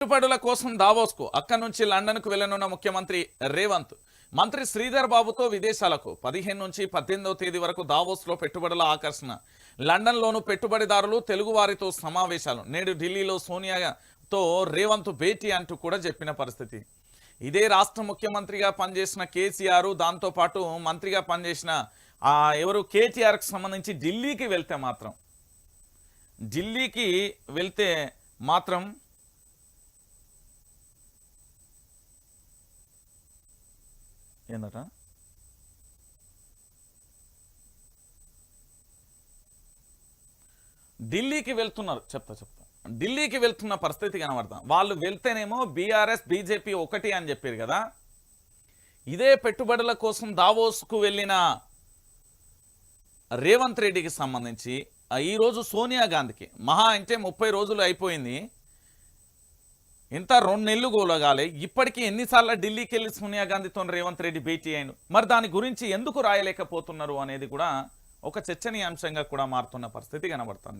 పెట్టుబడుల కోసం దావోస్కు అక్కడి నుంచి లండన్కు వెళ్ళనున్న ముఖ్యమంత్రి రేవంత్. మంత్రి శ్రీధర్ బాబుతో విదేశాలకు పదిహేను నుంచి పద్దెనిమిదవ తేదీ వరకు దావోస్లో పెట్టుబడుల ఆకర్షణ. లండన్లోను పెట్టుబడిదారులు తెలుగువారితో సమావేశాలు. నేడు ఢిల్లీలో సోనియాతో రేవంత్ భేటీ అంటూ కూడా చెప్పిన పరిస్థితి. ఇదే రాష్ట్ర ముఖ్యమంత్రిగా పనిచేసిన కేసీఆర్ దాంతోపాటు మంత్రిగా పనిచేసిన ఎవరు కేటీఆర్కి సంబంధించి ఢిల్లీకి వెళ్తే మాత్రం ఢిల్లీకి వెళ్తే మాత్రం ఏందట? ఢిల్లీకి వెళ్తున్నారు. చెప్తా చెప్తా. ఢిల్లీకి వెళ్తున్న పరిస్థితి కనబడతాం. వాళ్ళు వెళ్తేనేమో బీఆర్ఎస్ బీజేపీ ఒకటి అని చెప్పారు కదా. ఇదే పెట్టుబడుల కోసం దావోస్కు వెళ్ళిన రేవంత్ రెడ్డికి సంబంధించి ఈరోజు సోనియా గాంధీకి మహా అంటే ముప్పై రోజులు అయిపోయింది. ఇంత రెండు నెలలు గోలగాలి. ఇప్పటికీ ఎన్నిసార్లు ఢిల్లీకి వెళ్ళి సోనియా గాంధీతో రేవంత్ రెడ్డి భేటీ అయ్యాను మరి దాని గురించి ఎందుకు రాయలేకపోతున్నారు అనేది కూడా ఒక చర్చనీయాంశంగా కూడా మారుతున్న పరిస్థితి కనబడుతుంది.